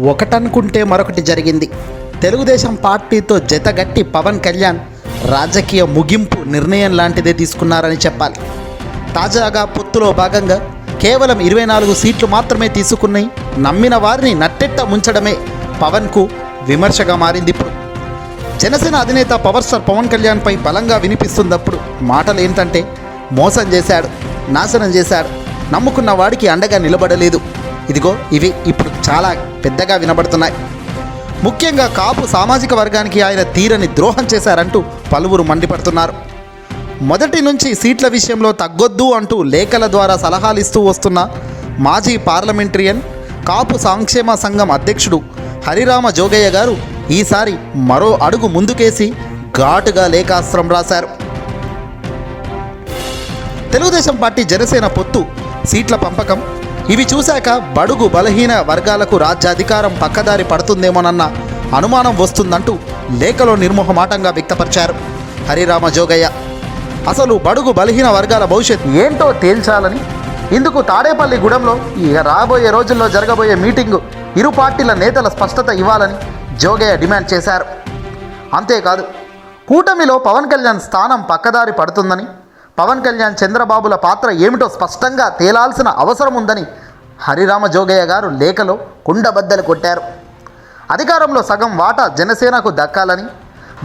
ఒకటనుకుంటే మరొకటి జరిగింది. తెలుగుదేశం పార్టీతో జతగట్టి పవన్ కళ్యాణ్ రాజకీయ ముగింపు నిర్ణయం లాంటిదే తీసుకున్నారని చెప్పాలి. తాజాగా పొత్తులో భాగంగా కేవలం ఇరవై నాలుగు సీట్లు మాత్రమే తీసుకుని నమ్మిన వారిని నట్టెట్ట ముంచడమే పవన్కు విమర్శగా మారింది ఇప్పుడు. జనసేన అధినేత పవర్ స్టార్ పవన్ కళ్యాణ్పై బలంగా వినిపిస్తున్నప్పుడు మాటలు ఏంటంటే మోసం చేశాడు నాశనం చేశాడు నమ్ముకున్న వాడికి అండగా నిలబడలేదు. ఇదిగో ఇవి ఇప్పుడు చాలా పెద్దగా వినబడుతున్నాయి. ముఖ్యంగా కాపు సామాజిక వర్గానికి ఆయన తీరని ద్రోహం చేశారంటూ పలువురు మండిపడుతున్నారు. మొదటి నుంచి సీట్ల విషయంలో తగ్గొద్దు అంటూ లేఖల ద్వారా సలహాలు ఇస్తూ వస్తున్న మాజీ పార్లమెంటరియన్ కాపు సంక్షేమ సంఘం అధ్యక్షుడు హరిరామ జోగయ్య గారు ఈసారి మరో అడుగు ముందుకేసి ఘాటుగా లేఖాస్త్రం రాశారు. తెలుగుదేశం పార్టీ జనసేన పొత్తు సీట్ల పంపకం ఇవి చూశాక బడుగు బలహీన వర్గాలకు రాజ్యాధికారం పక్కదారి పడుతుందేమోనన్న అనుమానం వస్తుందంటూ లేఖలో నిర్మోహమాటంగా వ్యక్తపరిచారు. హరిరామ జోగయ్య అసలు బడుగు బలహీన వర్గాల భవిష్యత్ ఏంటో తేల్చాలని? ఇందుకు తాడేపల్లి గూడెంలో ఇక రాబోయే రోజుల్లో జరగబోయే మీటింగు ఇరు పార్టీల నేతల స్పష్టత ఇవ్వాలని జోగయ్య డిమాండ్ చేశారు. అంతేకాదు కూటమిలో పవన్ కళ్యాణ్ స్థానం పక్కదారి పడుతుందని పవన్ కళ్యాణ్ చంద్రబాబుల పాత్ర ఏమిటో స్పష్టంగా తేలాల్సిన అవసరం ఉందని హరిరామ జోగయ్య గారు లేఖలో కుండబద్దలు కొట్టారు. అధికారంలో సగం వాటా జనసేనకు దక్కాలని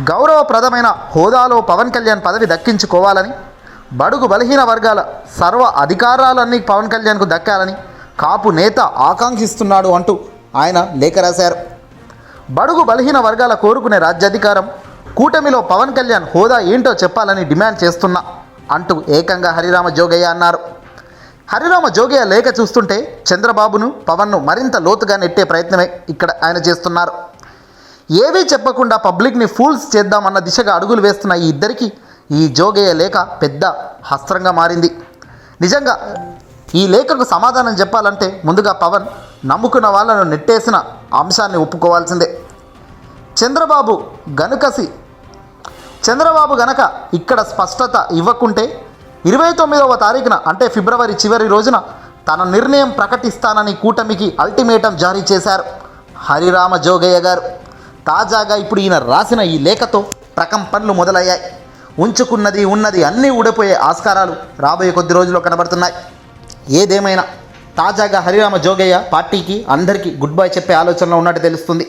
గౌరవప్రదమైన హోదాలో పవన్ కళ్యాణ్ పదవి దక్కించుకోవాలని బడుగు బలహీన వర్గాల సర్వ అధికారాలన్నీ పవన్ కళ్యాణ్కు దక్కాలని కాపు నేత ఆకాంక్షిస్తున్నాడు అంటూ ఆయన లేఖ రాశారు. బడుగు బలహీన వర్గాల కోరుకునే రాజ్యాధికారం కూటమిలో పవన్ కళ్యాణ్ హోదా ఏంటో చెప్పాలని డిమాండ్ చేస్తున్నా. అంటూ ఏకంగా హరిరామ జోగయ్య అన్నారు. హరిరామ జోగయ్య లేఖ చూస్తుంటే చంద్రబాబును పవన్ను మరింత లోతుగా నెట్టే ప్రయత్నమే ఇక్కడ ఆయన చేస్తున్నారు. ఏవీ చెప్పకుండా పబ్లిక్ని ఫూల్స్ చేద్దామన్న దిశగా అడుగులు వేస్తున్న ఈ ఇద్దరికి ఈ జోగయ్య లేఖ పెద్ద హస్త్రంగా మారింది. నిజంగా ఈ లేఖకు సమాధానం చెప్పాలంటే ముందుగా పవన్ నమ్ముకున్న వాళ్ళను నెట్టేసిన అంశాన్ని ఒప్పుకోవాల్సిందే. చంద్రబాబు గనుకసి చంద్రబాబు గనక ఇక్కడ స్పష్టత ఇవ్వకుంటే ఇరవై తొమ్మిదవ తారీఖున అంటే ఫిబ్రవరి చివరి రోజున తన నిర్ణయం ప్రకటిస్తానని కూటమికి అల్టిమేటం జారీ చేశారు. హరిరామ జోగయ్య గారు తాజాగా ఇప్పుడు ఈయన రాసిన ఈ లేఖతో ప్రకంపనలు మొదలయ్యాయి. ఉంచుకున్నది ఉన్నది అన్నీ ఊడిపోయే ఆస్కారాలు రాబోయే కొద్ది రోజుల్లో కనబడుతున్నాయి. ఏదేమైనా తాజాగా హరిరామ జోగయ్య పార్టీకి అందరికీ గుడ్ బై చెప్పే ఆలోచనలో ఉన్నట్టు తెలుస్తుంది.